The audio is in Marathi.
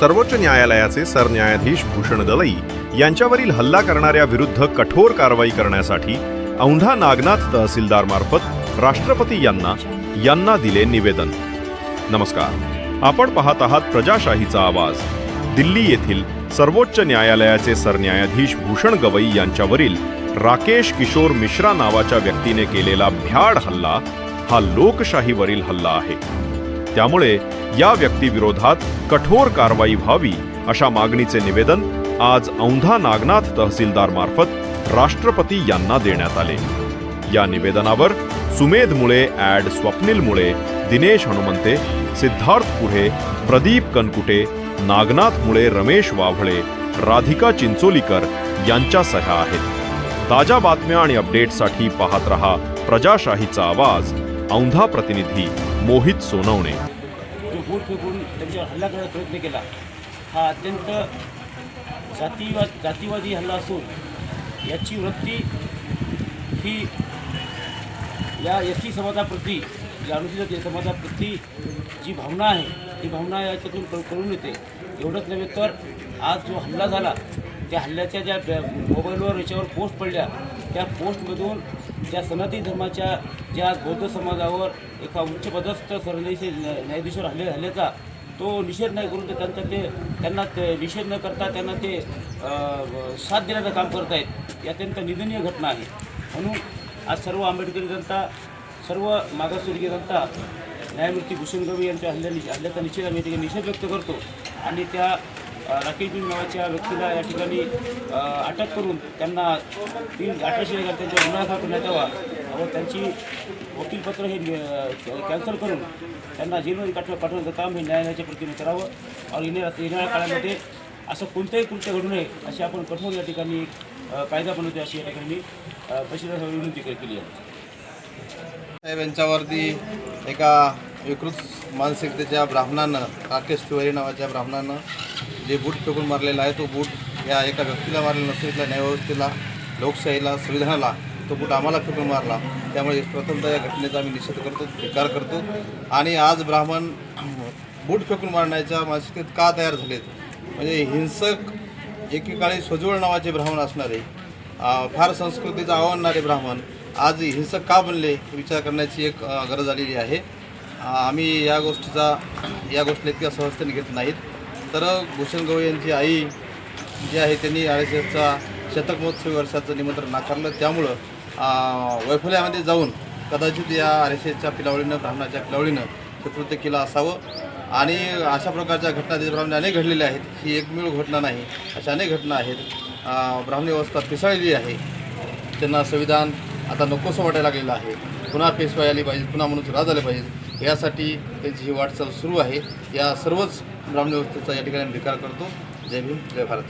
सर्वोच्च न्यायालयाचे सरन्यायाधीश भूषण दलई यांच्यावरील हल्ला करणाऱ्या विरुद्ध कठोर कारवाई करण्यासाठी औंढा नागनाथ तहसीलदार मार्फत राष्ट्रपती यांना यांना दिले निवेदन. नमस्कार. आपण पाहत आहात प्रजाशाहीचा आवाज. दिल्ली येथील सर्वोच्च न्यायालयाचे सरन्यायाधीश भूषण गवई यांच्यावरील राकेश किशोर मिश्रा नावाच्या व्यक्तीने केलेला भ्याड हल्ला हा लोकशाहीवरील हल्ला आहे. त्यामुळे या व्यक्तीविरोधात कठोर कारवाई व्हावी अशा मागणीचे निवेदन आज औंधा नागनाथ तहसीलदार मार्फत राष्ट्रपती यांना देण्यात आले. या निवेदनावर सुमेध मुळे ॲड स्वप्नील मुळे दिनेश हनुमंते सिद्धार्थ पुढे प्रदीप कनकुटे नागनाथ मुळे रमेश वाभळे राधिका चिंचोलीकर यांच्या सह्या आहेत. ताज्या बातम्या आणि अपडेटसाठी पाहत रहा प्रजाशाहीचा आवाज औंधा प्रतिनिधी मोहित सोनवणे. जो बूट फेकून त्यांच्यावर हल्ला करण्याचा प्रयत्न केला. हा अत्यंत जातीवाद जातीवादी हल्ला असून याची वृत्ती ही या एस टी समाजाप्रती या अनुसूचित समाजाप्रती जी भावना आहे ती भावना याच्यातून करून येते. एवढंच नव्हे तर आज जो हल्ला झाला त्या हल्ल्याच्या ज्या मोबाईलवर याच्यावर पोस्ट पडल्या त्या पोस्टमधून ज्या सनातनी धर्माच्या ज्या बौद्ध समाजावर एका उच्चपदस्थ सरन्यायाधीश न्यायाधीशावर हल्ले झाल्याचा तो निषेध नाही करून ते त्यांचा ते त्यांना ते निषेध न करता त्यांना ते साथ देण्याचं काम करत आहेत. ही अत्यंत निंदनीय घटना आहे. म्हणून आज सर्व आंबेडकरी जनता सर्व मागासवर्गीय जनता न्यायमूर्ती भूषण गवई यांच्या हल्ल्या हल्ल्याचा निषेध आम्ही ठिकाणी निषेध व्यक्त करतो. आणि त्या राकेश बिन नावाच्या व्यक्तीला या ठिकाणी अटक करून त्यांना तीन अठराशे हजार त्यांच्या गुन्हा दाखल करण्यात यावा. व त्यांची वकीलपत्र हे कॅन्सल करून त्यांना जेलमध्ये पाठव पाठवण्याचं काम हे न्यायालयाच्या प्रतीने करावं. आणि येणाऱ्या येणाऱ्या काळामध्ये असं कोणतंही कृत्य घडू नये अशी आपण कठोर या ठिकाणी कायदा बनवतो अशी या ठिकाणी मी विनंती केली आहे. साहेब यांच्यावरती एका विकृत मानसिकतेच्या ब्राह्मणानं राकेश तिवारी नावाच्या ब्राह्मणानं जे बूट फेकून मारलेला आहे तो बूट या एका व्यक्तीला मारलेला नसतो इथल्या न्यायव्यवस्थेला लोकशाहीला संविधानाला तो बूट आम्हाला फेकून मारला. त्यामुळे प्रथमतः या घटनेचा आम्ही निषेध करतो स्वीकार करतो. आणि आज ब्राह्मण बूट फेकून मारण्याच्या मानसिकतेत का तयार झालेत? म्हणजे हिंसक एकेकाळी स्वजवळ नावाचे ब्राह्मण असणारे फार संस्कृतीचं आवडणारे ब्राह्मण आज हिंसक का बनले विचार करण्याची एक गरज आलेली आहे. आम्ही या गोष्टीचा या गोष्टीला इतक्या सहजतेने घेत नाहीत. तर भूषण गवई यांची आई जी आहे त्यांनी आर एस एसचा शतक महोत्सवी वर्षाचं निमंत्रण नाकारलं. त्यामुळं वैफल्यामध्ये जाऊन कदाचित या आर एस एसच्या पिलावळीनं ब्राह्मणाच्या पिलावळीनं हे कृत्य केलं असावं. आणि अशा प्रकारच्या घटना देशभरामध्ये अनेक घडलेल्या आहेत. ही एकमेव घटना नाही अशा अनेक घटना आहेत. ब्राह्मणी व्यवस्था पिसाळलेली आहे. त्यांना संविधान आता नकोसं वाटायला लागलेलं आहे. पुन्हा पेशवाई आली पाहिजे पुन्हा म्हणून राज आले पाहिजे. यासाठी त्यांची ही वाटचाल सुरू आहे. या सर्वच ब्राह्मणी व्यवस्थेचा या ठिकाणी विकार करतो. जय भीम जय भारत.